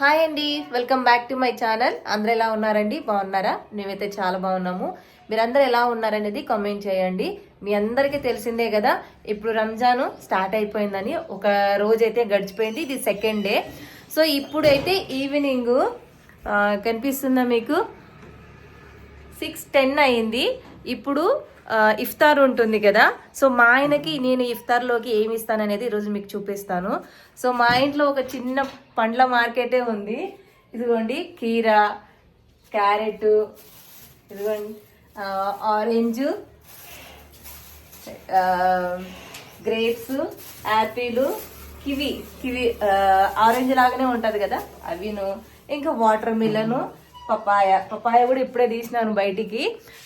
Hi అండి welcome back to my channel. అందరూ ఎలా ఉన్నారండి? బాగున్నారా? మేమైతే చాలా బాగున్నాము. మీరందరూ ఎలా ఉన్నారనేది కామెంట్ చేయండి. మీ అందరికీ తెలిసిందే కదా ఇప్పుడు రంజాన్ స్టార్ట్ అయిపోయిందని. ఒక రోజైతే గడిచిపోయింది ఇది సెకండ్ డే సో ఇప్పుడైతే ఈవినింగ్ కనిపిస్తుందా మీకు? సిక్స్ టెన్ అయింది. ఇప్పుడు ఇఫ్తార్ ఉంటుంది కదా. సో మా ఆయనకి నేను ఇఫ్తార్లోకి ఏమి ఇస్తాను అనేది ఈరోజు మీకు చూపిస్తాను. సో మా ఇంట్లో ఒక చిన్న పండ్ల మార్కెటే ఉంది. ఇదిగోండి కీరా క్యారెట్ ఇదిగోండి orange grapes apple kiwi kiwi orange లాగానే ఉంటుంది కదా. అవిను ఇంకా వాటర్ మిలను పపాయ. పపాయ కూడా ఇప్పుడే తీసినాను బయటికి.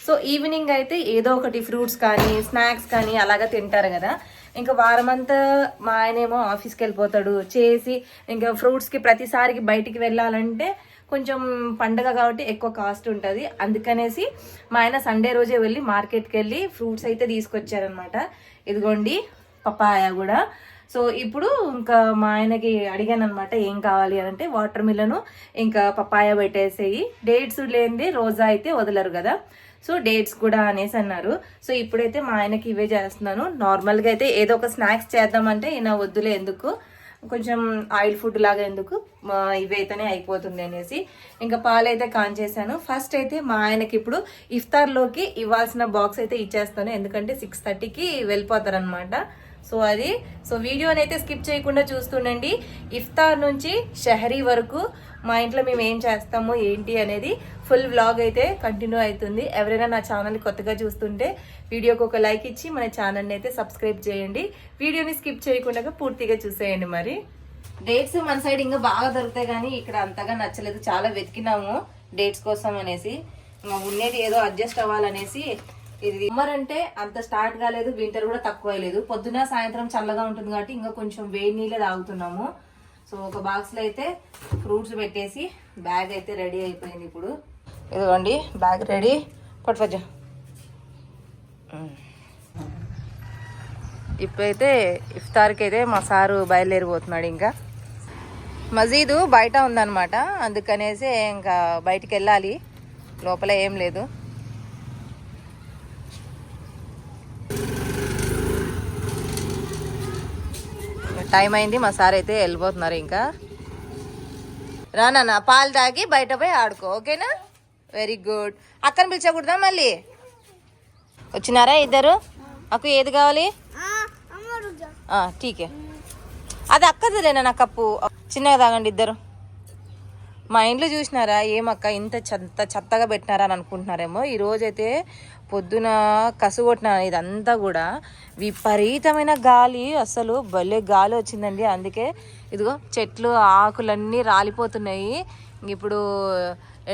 సో ఈవినింగ్ అయితే ఏదో ఒకటి ఫ్రూట్స్ కానీ స్నాక్స్ కానీ అలాగా తింటారు కదా. ఇంకా వారమంతా మా ఆయనేమో ఆఫీస్కి వెళ్ళిపోతాడు. చేసి ఇంకా ఫ్రూట్స్కి ప్రతిసారికి బయటికి వెళ్ళాలంటే కొంచెం పండగ కాబట్టి ఎక్కువ కాస్ట్ ఉంటుంది. అందుకనేసి మా ఆయన సండే రోజే వెళ్ళి మార్కెట్కి వెళ్ళి ఫ్రూట్స్ అయితే తీసుకొచ్చారనమాట ఇదిగోండి పపాయ కూడా. సో ఇప్పుడు ఇంకా మా ఆయనకి అడిగాను అనమాట ఏం కావాలి? అని అంటే వాటర్ మిలను ఇంకా పపాయ పెట్టేసేయి. డేట్స్ లేనిది రోజా అయితే వదలరు కదా. సో డేట్స్ కూడా అనేసి అన్నారు. సో ఇప్పుడైతే మా ఆయనకి ఇవే చేస్తున్నాను. నార్మల్గా అయితే ఏదో ఒక స్నాక్స్ చేద్దామంటే ఈయన వద్దులే ఎందుకు? కొంచెం ఆయిల్ ఫుడ్ లాగా ఎందుకు? మా ఇవైతేనే అయిపోతుంది అనేసి ఇంకా పాలు అయితే కాన్ చేశాను. ఫస్ట్ అయితే మా ఆయనకి ఇప్పుడు ఇఫ్తార్లోకి ఇవ్వాల్సిన బాక్స్ అయితే ఇచ్చేస్తాను. ఎందుకంటే సిక్స్ థర్టీకి వెళ్ళిపోతారనమాట సో అది సో వీడియోని అయితే స్కిప్ చేయకుండా చూస్తుండండి. ఇఫ్తార్ నుంచి షహరీ వరకు మా ఇంట్లో మేము ఏం చేస్తాము ఏంటి అనేది ఫుల్ వ్లాగ్ అయితే కంటిన్యూ అవుతుంది. ఎవరైనా నా ఛానల్ కొత్తగా చూస్తుంటే వీడియోకి ఒక లైక్ ఇచ్చి మన ఛానల్ని అయితే సబ్స్క్రైబ్ చేయండి. వీడియోని స్కిప్ చేయకుండా పూర్తిగా చూసేయండి మరి. డేట్స్ మన సైడ్ ఇంకా బాగా దొరుకుతాయి కానీ ఇక్కడ అంతగా నచ్చలేదు. చాలా వెతికినాము డేట్స్ కోసం అనేసి. ఉండేది ఏదో అడ్జస్ట్ అవ్వాలనేసి ఇది సమ్మర్ అంటే అంత స్టార్ట్ కాలేదు వింటర్ కూడా తక్కువ లేదు పొద్దున సాయంత్రం చల్లగా ఉంటుంది కాబట్టి ఇంకా కొంచెం వేడి నీళ్ళే తాగుతున్నాము. సో ఒక బాక్స్లో అయితే ఫ్రూట్స్ పెట్టేసి బ్యాగ్ అయితే రెడీ అయిపోయింది ఇప్పుడు. ఇదిగోండి బ్యాగ్ రెడీ పట్టుపచ్చ ఇప్పుడైతే ఇఫ్తార్కి అయితే మా సారు బయలుదేరిపోతున్నాడు ఇంకా. మజీదు బయట ఉందన్నమాట. అందుకనేసి ఇంకా బయటికి వెళ్ళాలి. లోపల ఏం లేదు. టైం అయింది మా సార్ అయితే వెళ్ళిపోతున్నారు ఇంకా. రానా పాలు తాగి బయట పోయి ఆడుకో ఓకేనా? వెరీ గుడ్ అక్కని పిలిచకూడదా మళ్ళీ? వచ్చినారా ఇద్దరు? అక్కు ఏది కావాలి? ఆ, ఠీకే అది అక్కదిలేనా నా కప్పు? చిన్నగా తాగండి ఇద్దరు. మా ఇంట్లో చూసినారా? ఏమక్క ఇంత చెత్త చెత్తగా పెట్టినారా అని అనుకుంటున్నారేమో. ఈ రోజైతే పొద్దున కసుగొట్టిన ఇదంతా కూడా విపరీతమైన గాలి. అసలు భలే గాలి వచ్చిందండి. అందుకే ఇదిగో చెట్లు ఆకులన్నీ రాలిపోతున్నాయి. ఇప్పుడు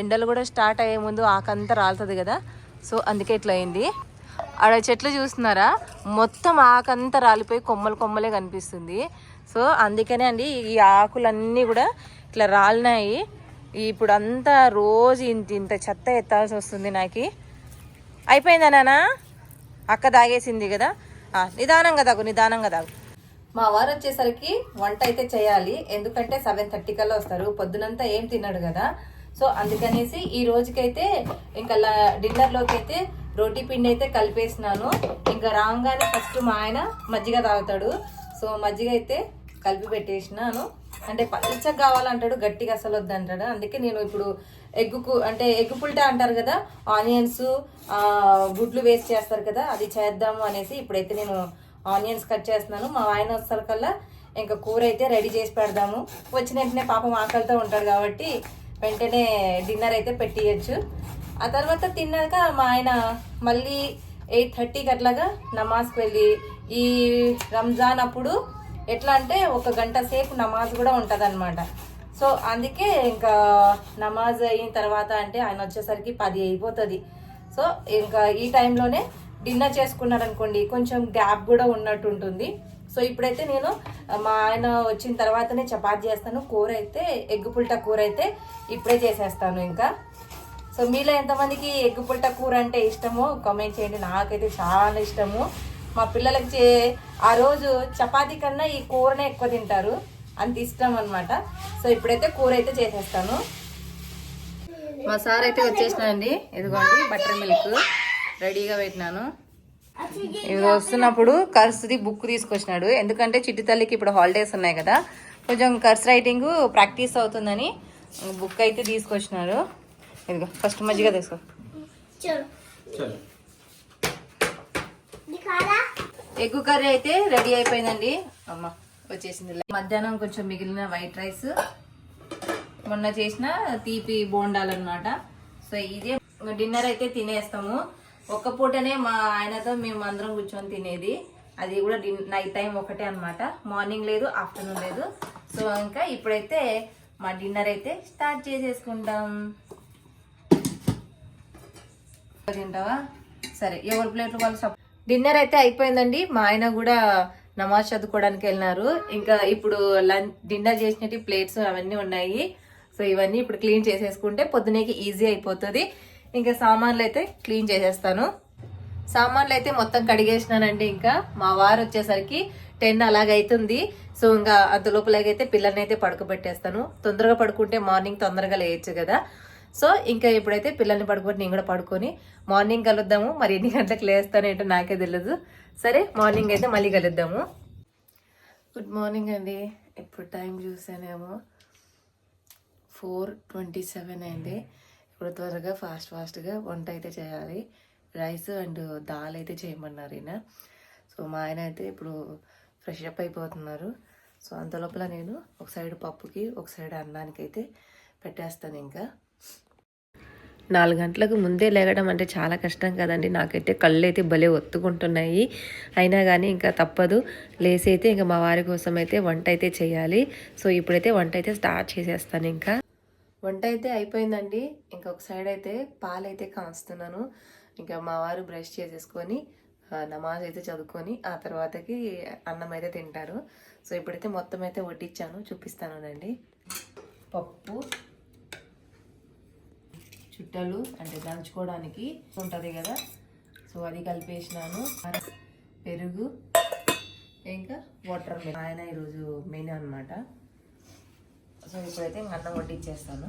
ఎండలు కూడా స్టార్ట్ అయ్యే ముందు ఆకంతా రాలుతుంది కదా. సో అందుకే ఇట్లా అయింది. ఆడ చెట్లు చూస్తున్నారా? మొత్తం ఆకంతా రాలిపోయి కొమ్మలు కొమ్మలే కనిపిస్తుంది. సో అందుకనే అండి ఈ ఆకులన్నీ కూడా ఇట్లా రాలినాయి. ఇప్పుడు అంతా రోజు ఇంత ఇంత చెత్త ఎత్తాల్సి వస్తుంది నాకు. అయిపోయిందా నాన్న అక్క తాగేసింది కదా? నిదానంగా తాగు నిదానంగా తాగు. మా వారు వచ్చేసరికి వంట అయితే చేయాలి. ఎందుకంటే సెవెన్ థర్టీ కల్లా వస్తారు. పొద్దునంతా ఏం తిన్నాడు కదా. సో అందుకనేసి ఈ రోజుకైతే ఇంకా డిన్నర్లోకి అయితే రోటీ పిండి అయితే కలిపేసినాను. ఇంకా రాగానే ఫస్ట్ మా ఆయన మజ్జిగ తాగుతాడు. సో మజ్జిగ అయితే కలిపి పెట్టేసినాను. అంటే పల్చగా కావాలంటాడు గట్టిగా అసలు వద్దంటాడు. అందుకే నేను ఇప్పుడు ఎగ్గుకు అంటే ఎగ్గు పుల్టా అంటారు కదా ఆనియన్స్ గుడ్లు వేస్ట్ చేస్తారు కదా అది చేద్దాము అనేసి ఇప్పుడైతే నేను ఆనియన్స్ కట్ చేస్తున్నాను. మా ఆయన వస్తారు కల్లా ఇంకా కూర అయితే రెడీ చేసి పెడదాము. వచ్చిన వెంటనే పాపం ఆకలితో ఉంటాడు కాబట్టి వెంటనే డిన్నర్ అయితే పెట్టియచ్చు. ఆ తర్వాత తిన్నాక మా ఆయన మళ్ళీ ఎయిట్ థర్టీకి అట్లాగా నమాజ్కి వెళ్ళి ఈ రంజాన్ అప్పుడు ఎట్లా అంటే ఒక గంట సేపు నమాజ్ కూడా ఉంటుంది సో అందుకే ఇంకా నమాజ్ అయిన తర్వాత అంటే ఆయన వచ్చేసరికి పది అయిపోతుంది. సో ఇంకా ఈ టైంలోనే డిన్నర్ చేసుకున్నారనుకోండి కొంచెం గ్యాప్ కూడా ఉన్నట్టు ఉంటుంది సో ఇప్పుడైతే నేను మా ఆయన వచ్చిన తర్వాతనే చపాతి చేస్తాను కూర అయితే ఎగ్గు పుల్టా కూర అయితే ఇప్పుడే చేసేస్తాను ఇంకా. సో మీలో ఎంతమందికి ఎగ్గు పుల్ట కూర అంటే ఇష్టమో కామెంట్ చేయండి. నాకైతే చాలా ఇష్టము. మా పిల్లలకి చే ఆ రోజు చపాతీ కన్నా ఈ కూరనే ఎక్కువ తింటారు. అంత ఇష్టం అన్నమాట. సో ఇప్పుడైతే కూర అయితే చేసేస్తాను. మా సార్ అయితే వచ్చేసినాయండి ఇదిగోండి బటర్ మిల్క్ రెడీగా పెట్టినాను. ఇది వస్తున్నప్పుడు కర్స్ది బుక్ తీసుకొచ్చినాడు. ఎందుకంటే చిట్టి తల్లికి ఇప్పుడు హాలిడేస్ ఉన్నాయి కదా. కొంచెం కర్స్ రైటింగ్ ప్రాక్టీస్ అవుతుందని బుక్ అయితే తీసుకొచ్చినాడు. ఇదిగో ఫస్ట్ మజ్జిగ తీసుకో. ఎగ్ కర్రీ అయితే రెడీ అయిపోయిందండి. అమ్మ వచ్చేసింది. మధ్యాహ్నం కొంచెం మిగిలిన వైట్ రైస్. మొన్న చేసిన తీపి బోండాలు అనమాట సో ఇదే డిన్నర్ అయితే తినేస్తాము. ఒక్క పూటనే మా ఆయనతో మేము అందరం కూర్చొని తినేది. అది కూడా నైట్ టైం ఒకటే అన్నమాట. మార్నింగ్ లేదు ఆఫ్టర్నూన్ లేదు. సో ఇంకా ఇప్పుడైతే మా డిన్నర్ అయితే స్టార్ట్ చేసేసుకుంటాం. తింటావా? సరే ఎవరి ప్లేట్లు వాళ్ళు సప్ డిన్నర్ అయితే అయిపోయిందండి. మా ఆయన కూడా నమాజ్ చదువుకోవడానికి వెళ్ళినారు. ఇంకా ఇప్పుడు లంచ్ డిన్నర్ చేసినట్టు ప్లేట్స్ అవన్నీ ఉన్నాయి. సో ఇవన్నీ ఇప్పుడు క్లీన్ చేసేసుకుంటే పొద్దునేకి ఈజీ అయిపోతుంది. ఇంకా సామాన్లు అయితే క్లీన్ చేసేస్తాను. సామాన్లు అయితే మొత్తం కడిగేసినానండి ఇంకా. మా వారు వచ్చేసరికి టెన్ అలాగైతుంది. సో ఇంకా అంత లోపలకైతే పిల్లల్ని అయితే పడుకోబెట్టేస్తాను. తొందరగా పడుకుంటే మార్నింగ్ తొందరగా లేయచ్చు కదా. సో ఇంకా ఇప్పుడైతే పిల్లల్ని పడుకొని నేను కూడా పడుకొని మార్నింగ్ కలుద్దాము. మరి ఎన్ని గంటలకు లేస్తానేంటో నాకే తెలియదు సరే మార్నింగ్ అయితే మళ్ళీ కలుద్దాము. గుడ్ మార్నింగ్ అండి. ఇప్పుడు టైం చూసానేమో ఫోర్ ట్వంటీ సెవెన్ అయింది ఇప్పుడు త్వరగా ఫాస్ట్ ఫాస్ట్గా వంట అయితే చేయాలి. రైస్ అండ్ దాల్ అయితే చేయమన్నారు ఈయన. సో మా ఆయన అయితే ఇప్పుడు ఫ్రెష్ అప్ అయిపోతున్నారు. సో అంత లోపల నేను ఒక సైడ్ పప్పుకి ఒక సైడ్ అన్నానికి అయితే పెట్టేస్తాను ఇంకా. నాలుగు గంటలకు ముందే లేగడం అంటే చాలా కష్టం కదండి. నాకైతే కళ్ళు అయితే భలే ఒత్తుకుంటున్నాయి. అయినా కానీ ఇంకా తప్పదు. లేసి అయితే ఇంకా మా వారి కోసం అయితే వంట అయితే చేయాలి. సో ఇప్పుడైతే వంట అయితే స్టార్ట్ చేసేస్తాను ఇంకా. వంట అయితే అయిపోయిందండి. ఇంకా ఒక సైడ్ అయితే పాలు అయితే కాస్తున్నాను. ఇంకా మా వారు బ్రష్ చేసేసుకొని నమాజ్ అయితే చదువుకొని ఆ తర్వాతకి అన్నం అయితే తింటారు. సో ఇప్పుడైతే మొత్తం అయితే వడ్డించాను చూపిస్తానండి పప్పు పిట్టలు అంటే దంచుకోవడానికి ఉంటుంది కదా. సో అది కలిపేసినాను. పెరుగు ఇంకా వాటర్ మిల్క్ ఆయన ఈరోజు మెయిన్ అనమాట సో ఇప్పుడైతే ఇంక అన్నం వడ్డించేస్తాను.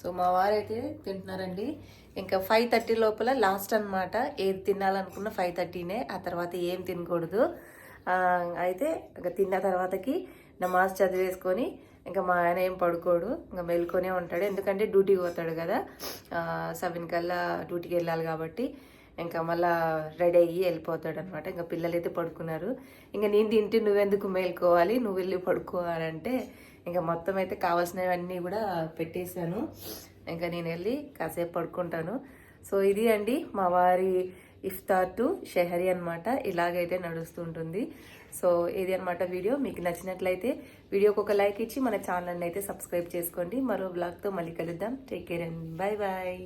సో మా వారైతే తింటున్నారండి. ఇంకా ఫైవ్ థర్టీ లోపల లాస్ట్ అన్నమాట. ఏది తినాలనుకున్న ఫైవ్ థర్టీనే ఆ తర్వాత ఏం తినకూడదు. అయితే ఇంకా తిన్న తర్వాతకి నమాజ్ చదివేసుకొని ఇంకా మా ఆయన ఏం పడుకోడు ఇంకా మెలుకొనే ఉంటాడు. ఎందుకంటే డ్యూటీకి పోతాడు కదా. సెవెన్ కల్లా డ్యూటీకి వెళ్ళాలి కాబట్టి ఇంకా మళ్ళా రెడీ అయ్యి వెళ్ళిపోతాడు అనమాట ఇంకా పిల్లలు అయితే పడుకున్నారు. ఇంకా నేను తింటే నువ్వెందుకు మేల్కోవాలి? నువ్వు వెళ్ళి పడుకోవాలంటే ఇంకా మొత్తం అయితే కావాల్సినవన్నీ కూడా పెట్టేశాను. ఇంకా నేను వెళ్ళి కాసేపు పడుకుంటాను. సో ఇది అండి మా వారి ఇఫ్తార్ టు షెహరి అనమాట ఇలాగైతే నడుస్తుంటుంది సో ఇది అనమాట వీడియో. మీకు నచ్చినట్లయితే వీడియోకి ఒక లైక్ ఇచ్చి మన ఛానల్ని అయితే సబ్స్క్రైబ్ చేసుకోండి. మరో బ్లాగ్తో మళ్ళీ కలుద్దాం. Take care and bye bye